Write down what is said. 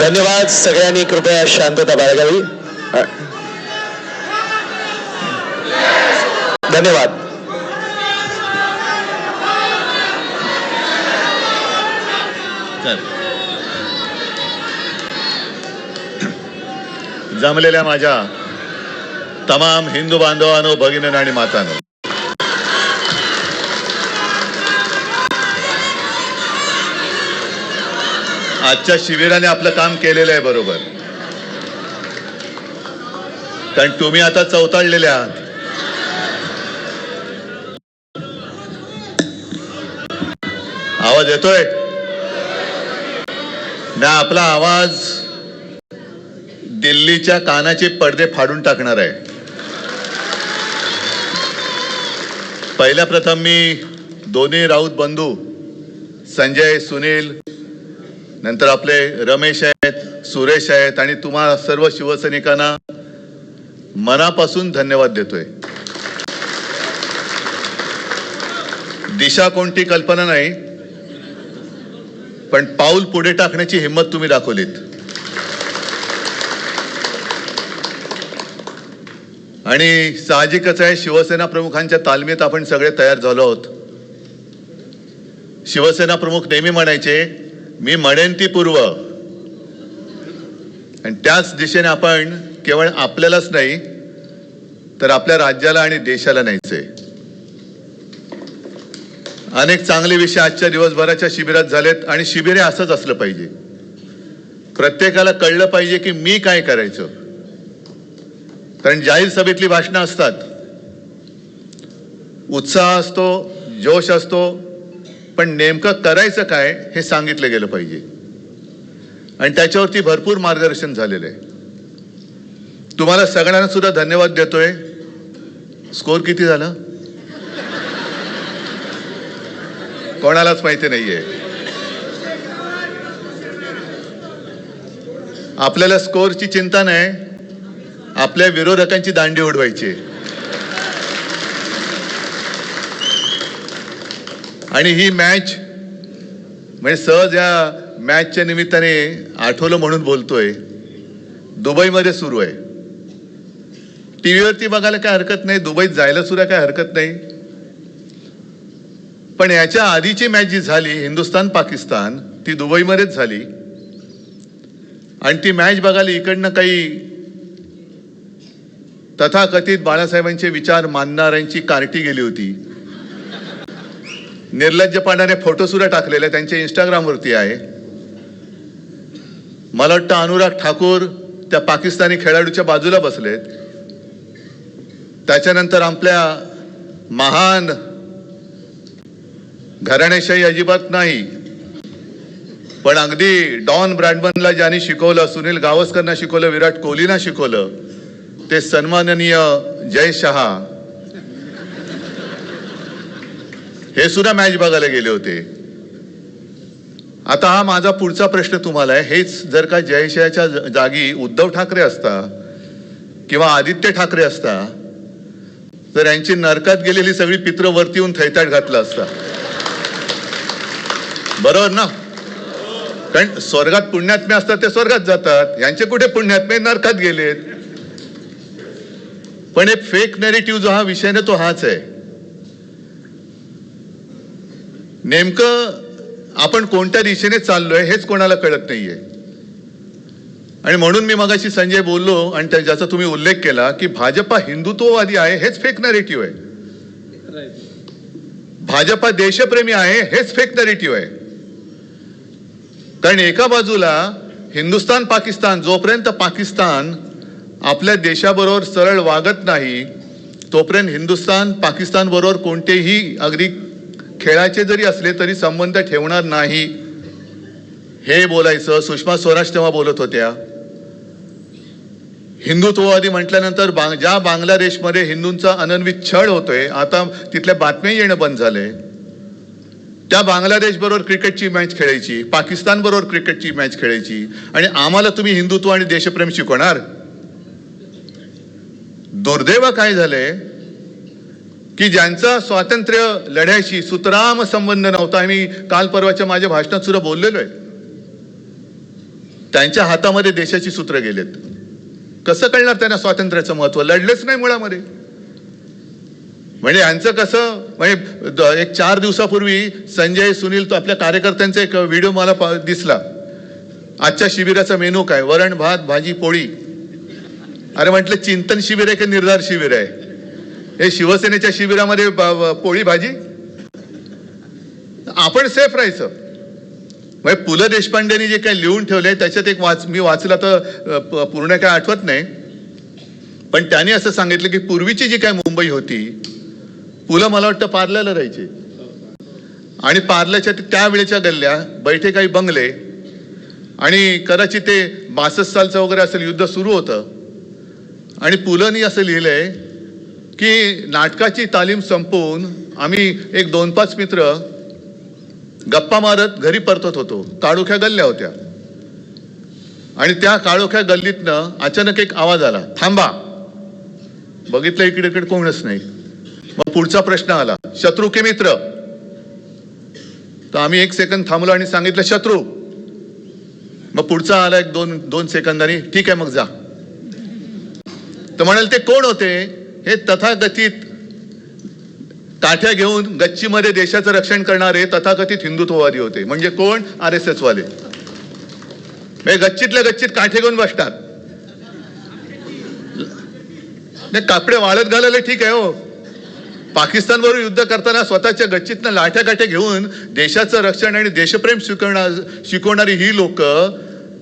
धन्यवाद सगळ्यांनी कृपया शांतता बाळगावी. धन्यवाद. जमलेल्या माझ्या तमाम हिंदू बांधवांनो भगिनीनो आणि मातानो. आजच्या शिबिराने आपलं काम केलेलं आहे बरोबर. कारण तुम्ही आता चौताळलेले आहात. आवाज येतोय? ना आपला आवाज दिल्लीच्या कानाचे पडदे फाडून टाकणार आहे. पहिल्या प्रथम मी दोन्ही राऊत बंधू संजय सुनील नंतर आपले रमेश आहेत सुरेश आहेत आणि तुम्हा सर्व शिवसैनिकांना मनापासून धन्यवाद देतोय. दिशा कोणती कल्पना नाही पण पाऊल पुढे टाकण्याची हिंमत तुम्ही दाखवलीत. आणि साहजिकच आहे शिवसेना प्रमुखांच्या तालमीत आपण सगळे तयार झालो आहोत. शिवसेना प्रमुख नेहमी म्हणायचे मी म्हणेन ती पूर्व. आणि त्याच दिशेने आपण केवळ आपल्यालाच नाही तर आपल्या राज्याला आणि देशाला न्यायचंय. अनेक चांगले विषय आजच्या दिवसभराच्या शिबिरात झालेत आणि शिबिरे असंच असलं पाहिजे. प्रत्येकाला कळलं पाहिजे की मी काय करायचं. कारण जाहीर सभेतली भाषणं असतात. उत्साह असतो जोश असतो पण नेमकं करायचं काय हे सांगितलं गेलं पाहिजे. आणि त्याच्यावरती भरपूर मार्गदर्शन झालेलं आहे. तुम्हाला सगळ्यांना सुद्धा धन्यवाद देतोय. स्कोर किती झाला? कोणालाच माहिती नाहीये. आपल्याला स्कोरची चिंता नाही. आपल्या विरोधकांची दांडी उडवायची आणि ही मॅच म्हणजे सहज या मॅचच्या निमित्ताने आठवलं म्हणून बोलतोय दुबईमध्ये सुरू आहे. टीव्हीवरती बघायला काय हरकत नाही दुबईत जायला सुद्धा काय हरकत नाही. पण याच्या आधीची मॅच जी झाली हिंदुस्थान पाकिस्तान ती दुबईमध्येच झाली. आणि ती मॅच बघायला इकडनं काही तथाकथित बाळासाहेबांचे विचार मानणाऱ्यांची कार्टी गेली होती. निर्लज्जपणाने फोटो सुद्धा टाकलेले त्यांच्या इंस्टाग्रामवरती आहे. मला वाटतं अनुराग ठाकूर त्या पाकिस्तानी खेळाडूच्या बाजूला बसलेत. त्याच्यानंतर आपल्या महान घराण्याशाही अजिबात नाही. पण अगदी डॉन ब्रॅडमनला ज्यांनी शिकवलं सुनील गावस्करना शिकवलं विराट कोहलीना शिकवलं ते सन्माननीय जय शहा. हे सुद्धा मॅच बघायला गेले होते. आता हा माझा पुढचा प्रश्न तुम्हाला आहे. हेच जर का जयशयाच्या जागी उद्धव ठाकरे असता किंवा आदित्य ठाकरे असता तर यांची नरकात गेलेली सगळी पित्र वरती येऊन थैताट घातला असता. बरोबर ना? कारण स्वर्गात पुण्यात्मे असतात ते स्वर्गात जातात. यांचे कुठे पुण्यात्मे नरकात गेलेत. पण हे फेक नेरेटिव्ह जो हा विषय ना तो हाच आहे. नेमकं आपण कोणत्या दिशेने चाललोय हेच कोणाला कळत नाहीये. आणि म्हणून मी मगाशी संजय बोललो आणि त्या- ज्याचा तुम्ही उल्लेख केला की भाजपा हिंदुत्ववादी आहे हेच फेक नरेटिव्ह आहे. भाजपा देशप्रेमी आहे हेच फेक नरेटिव्ह आहे. कारण एका बाजूला हिंदुस्थान पाकिस्तान जोपर्यंत पाकिस्तान आपल्या देशाबरोबर सरळ वागत नाही तोपर्यंत हिंदुस्थान पाकिस्तान बरोबर कोणतेही अगदी खेळाचे जरी असले तरी संबंध ठेवणार नाही. हे बोलायचं सुषमा स्वराज तेव्हा बोलत होत्या. हिंदुत्ववादी म्हटल्यानंतर बांग ज्या बांगलादेशमध्ये हिंदूंचा अनन्वित छळ होतोय आता तिथल्या बातम्या येणं बंद झालंय. त्या बांगलादेश बरोबर क्रिकेटची मॅच खेळायची पाकिस्तान बरोबर क्रिकेटची मॅच खेळायची आणि आम्हाला तुम्ही हिंदुत्व आणि देशप्रेम शिकवणार? दुर्दैव काय झालंय? की ज्यांचा स्वातंत्र्य लढ्याशी सुतराम संबंध नव्हता. आम्ही काल परवाच्या माझ्या भाषणात सुद्धा बोललेलो आहे. त्यांच्या हातामध्ये देशाची सूत्र गेलेत. कसं कळणार त्यांना स्वातंत्र्याचं महत्त्व? लढलेच नाही मुळामध्ये. म्हणजे यांचं कसं म्हणजे एक चार दिवसापूर्वी संजय सुनील तो आपल्या कार्यकर्त्यांचा एक व्हिडिओ मला दिसला. आजच्या शिबिराचा मेनू काय? वरण भात भाजी पोळी. अरे म्हटलं चिंतन शिबिर आहे की निर्धार शिबिर आहे? हे शिवसेनेच्या शिबिरामध्ये पोळी भाजी? आपण सेफ राहायचं. म्हणजे पु ल देशपांडेंनी जे काही लिहून ठेवले त्याच्यात एक वाच मी वाचला तर प- पूर्ण काय आठवत नाही. पण त्याने असं सांगितलं की पूर्वीची जी काय मुंबई होती पुलं मला वाटतं पार्ल्याला राहायची. आणि पार्ल्याच्या त्यावेळेच्या गल्ल्या बैठे काही बंगले. आणि कदाचित ते बासष्ट सालचं वगैरे असेल युद्ध सुरू होतं. आणि पुलंनी असं लिहिलंय की नाटकाची तालीम संपवून आम्ही एक दोन पाच मित्र गप्पा मारत घरी परतत होतो. काळोख्या गल्ल्या होत्या. आणि त्या काळोख्या गल्लीतनं अचानक एक आवाज आला. थांबा. बघितलं इकडे इकडे कोणच नाही. मग पुढचा प्रश्न आला. शत्रू की मित्र? तर आम्ही एक सेकंद थांबलो आणि सांगितलं शत्रू. मग पुढचा आला एक दोन दोन सेकंदांनी ठीक आहे मग जा. तर म्हणाल ते कोण होते? हे तथाकथित काठ्या घेऊन गच्चीमध्ये देशाचं रक्षण करणारे तथाकथित हिंदुत्ववादी होते. म्हणजे कोण? आर एस एस वाले गच्चीतल्या गच्चीत काठे घेऊन बसतात. नाही कापडे वाळत घालायला ठीक आहे हो. पाकिस्तान बरोबर युद्ध करताना स्वतःच्या गच्चीतनं लाठ्या काठ्या घेऊन देशाचं रक्षण आणि देशप्रेम शिकवणार शिकवणारी ही लोक